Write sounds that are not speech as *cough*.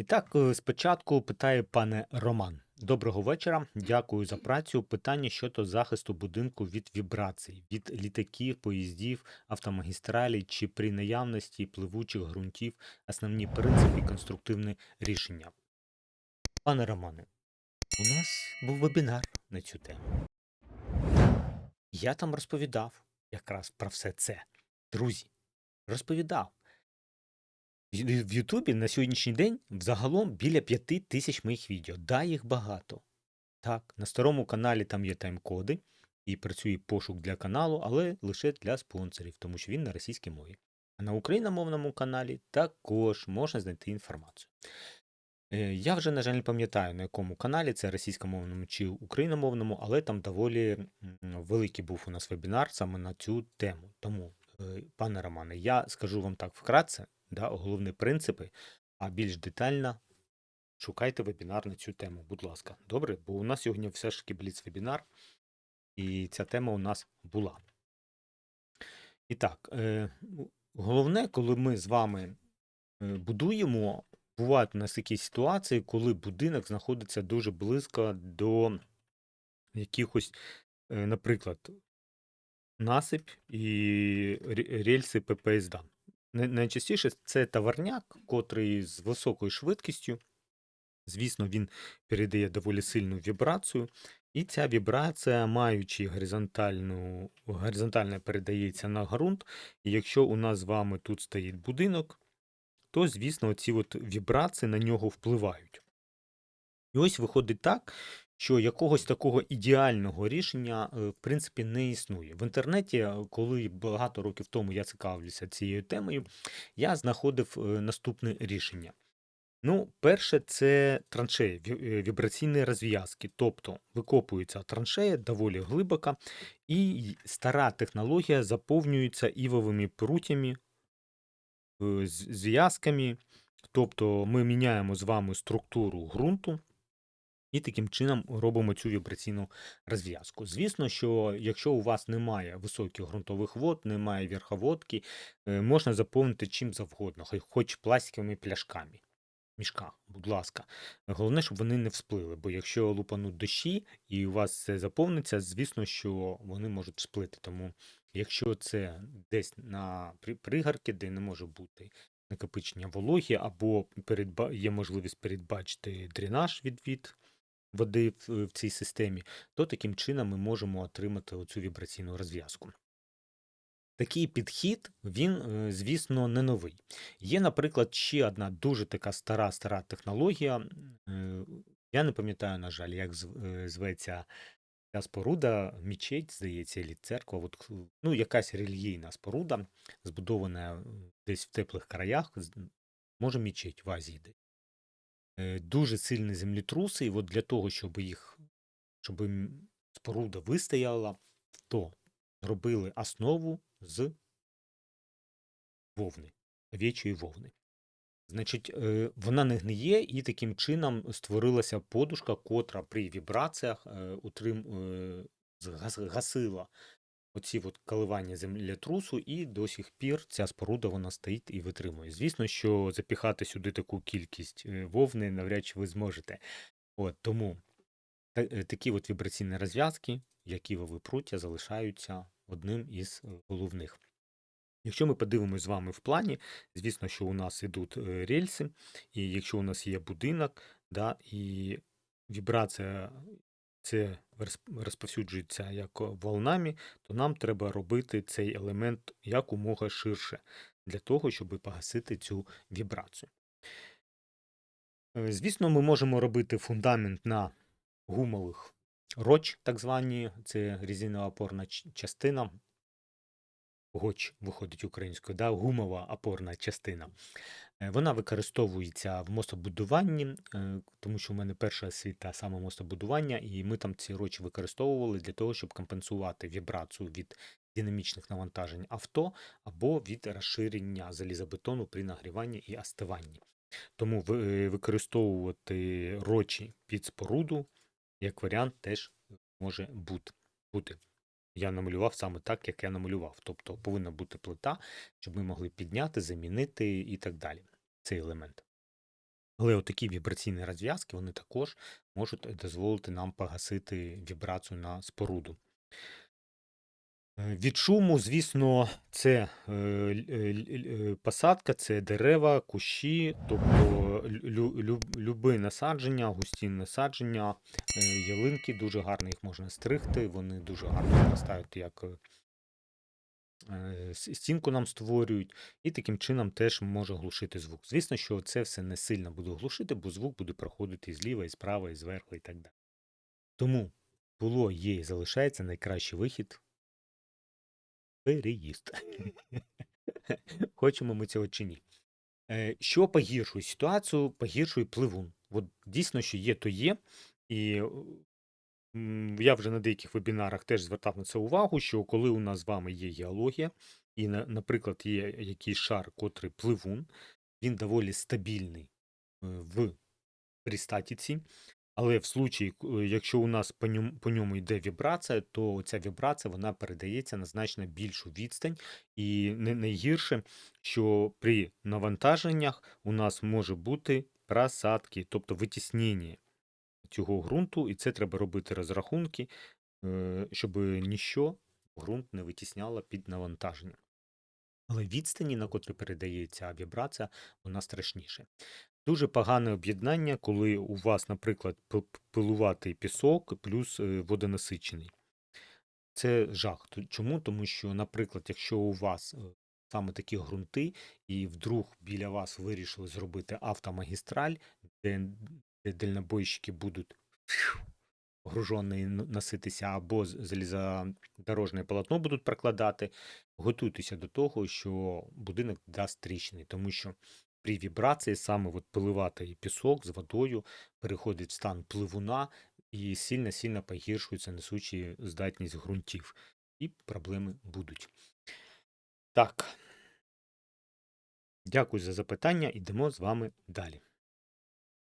І так, е, спочатку питає пане Роман. Доброго вечора. Дякую за працю. Питання щодо захисту будинку від вібрацій, від літаків, поїздів, автомагістралей чи при наявності пливучих ґрунтів, основні принципи, конструктивне рішення. Пане Романе, у нас був вебінар на цю тему. Я там розповідав якраз про все це. Друзі, розповідав. В Ютубі на сьогоднішній день взагалом біля п'яти тисяч моїх відео. Да, їх багато. Так, на старому каналі там є тайм-коди і працює пошук для каналу, але лише для спонсорів, тому що він на російській мові. А на україномовному каналі також можна знайти інформацію. Е, Я вже, на жаль, не пам'ятаю, на якому каналі, це російськомовному чи україномовному, але там доволі великий був у нас вебінар саме на цю тему. Тому, е, пане Романе, я скажу вам так вкратце, да, головні принципи, а більш детально шукайте вебінар на цю тему, будь ласка. Добре? Бо у нас сьогодні все ж таки бліц-вебінар, і ця тема у нас була. І так, е, головне, коли ми з вами е, будуємо, бувають у нас такі ситуації, коли будинок знаходиться дуже близько до якихось, е, наприклад, насип і рельси ППСД. Най- Найчастіше це товарняк, котрий з високою швидкістю. Звісно, він передає доволі сильну вібрацію, і ця вібрація, маючи горизонтальну, горизонтально передається на ґрунт. І якщо у нас з вами тут стоїть будинок, то, звісно, ці вібрації на нього впливають. І ось виходить так, що якогось такого ідеального рішення, е, в принципі, не існує. В інтернеті, е, коли багато років тому я цікавлюся цією темою, я знаходив е, наступне рішення. Ну, перше, це траншеї, вібраційні розв'язки. Тобто викопується траншея доволі глибока, і стара технологія заповнюється івовими прутями, зв'язками. Тобто ми міняємо з вами структуру ґрунту. І таким чином робимо цю вібраційну розв'язку. Звісно, що якщо у вас немає високих ґрунтових вод, немає верховодки, е, можна заповнити чим завгодно, хоч пластиковими пляшками. Мішках, будь ласка. Головне, щоб вони не всплили, бо якщо лупануть дощі і у вас це заповниться, звісно, що вони можуть сплити. Тому якщо це десь на при- пригорки, де не може бути накопичення вологі, або є можливість передбачити дренаж відвід води в, цій системі, то таким чином ми можемо отримати оцю вібраційну розв'язку. Такий підхід, він, е, звісно, не новий. Є, наприклад, ще одна дуже така стара стара технологія. е, Я не пам'ятаю, на жаль, як е, зветься ця споруда, мічеть, здається, і церква. От, ну, якась релігійна споруда, збудована десь в теплих краях, може мічеть в Азії. Е, Дуже сильні землетруси, і от для того, щоб їх, щоб споруда вистояла, то робили основу з вовни, овечої вовни. Значить, е, вона не гниє, і таким чином створилася подушка, котра при вібраціях е, утрим, гасила оці от коливання землетрусу, і до сих пір ця споруда вона стоїть і витримує. Звісно, що запіхати сюди таку кількість е, вовни навряд чи ви зможете. От, тому е, такі от вібраційні розв'язки, які пруття, залишаються одним із е, головних. Якщо ми подивимось з вами в плані, звісно, що у нас ідуть е, рельси, і якщо у нас є будинок, да, і вібрація це розповсюджується як волнами, то нам треба робити цей елемент якомога ширше для того, щоб погасити цю вібрацію. Е, Звісно, ми можемо робити фундамент на гумових роч, так звані, це резинова опорна частина. Гоч виходить українською, да, гумова опорна частина. Е, Вона використовується в мостобудуванні, е, тому що в мене перша освіта саме мостобудування, і ми там ці рочі використовували для того, щоб компенсувати вібрацію від динамічних навантажень авто або від розширення залізобетону при нагріванні і остиванні. Тому е, використовувати рочі під споруду як варіант теж може бути. Я намалював саме так, як я намалював. Тобто повинна бути плита, щоб ми могли підняти, замінити і так далі. Цей елемент. Але отакі вібраційні розв'язки, вони також можуть дозволити нам погасити вібрацію на споруду. Е, Від шуму, звісно, це е, е, е, посадка, це дерева, кущі, тобто лю, лю, любе насадження, густі насадження, е, ялинки, дуже гарно їх можна стригти, вони дуже гарно виростають як е, е, стінку нам створюють, і таким чином теж може глушити звук. Звісно, що це все не сильно буде глушити, бо звук буде проходити і зліва, і справа, і зверху, і так далі. Тому було, є і залишається найкращий вихід переїзд. *laughs* Хочемо ми цього чи ні. Е, Що погіршує ситуацію? Погіршує пливун. От дійсно, що є, то є. І е, я вже на деяких вебінарах теж звертав на це увагу, що коли у нас з вами є геологія, і, наприклад, є якийсь шар, котрий пливун, він доволі стабільний е, в пристатіці. Але в случаї, е, якщо у нас по ньому, по ньому йде вібрація, то ця вібрація вона передається на значно більшу відстань. І не найгірше, що при навантаженнях у нас може бути просадки, тобто витіснення цього ґрунту, і це треба робити розрахунки, е, щоб ніщо ґрунт не витісняло під навантаженням. Але відстані, на котрі передається вібрація, вона страшніше. Дуже погане об'єднання, коли у вас, наприклад, пилуватий пісок плюс е, водонасичений. Це жах. Чому? Тому що, наприклад, якщо у вас е, саме такі ґрунти, і вдруг біля вас вирішили зробити автомагістраль, де дальнобойщики будуть гружені носитися, або залізодорожне полотно будуть прокладати, готуйтеся до того, що будинок дасть тріщини, тому що при вібрації саме от пиливатий пісок з водою переходить в стан пливуна і сильно-сильно погіршується несучі здатність ґрунтів. І проблеми будуть. Так. Дякую за запитання. Ідемо з вами далі.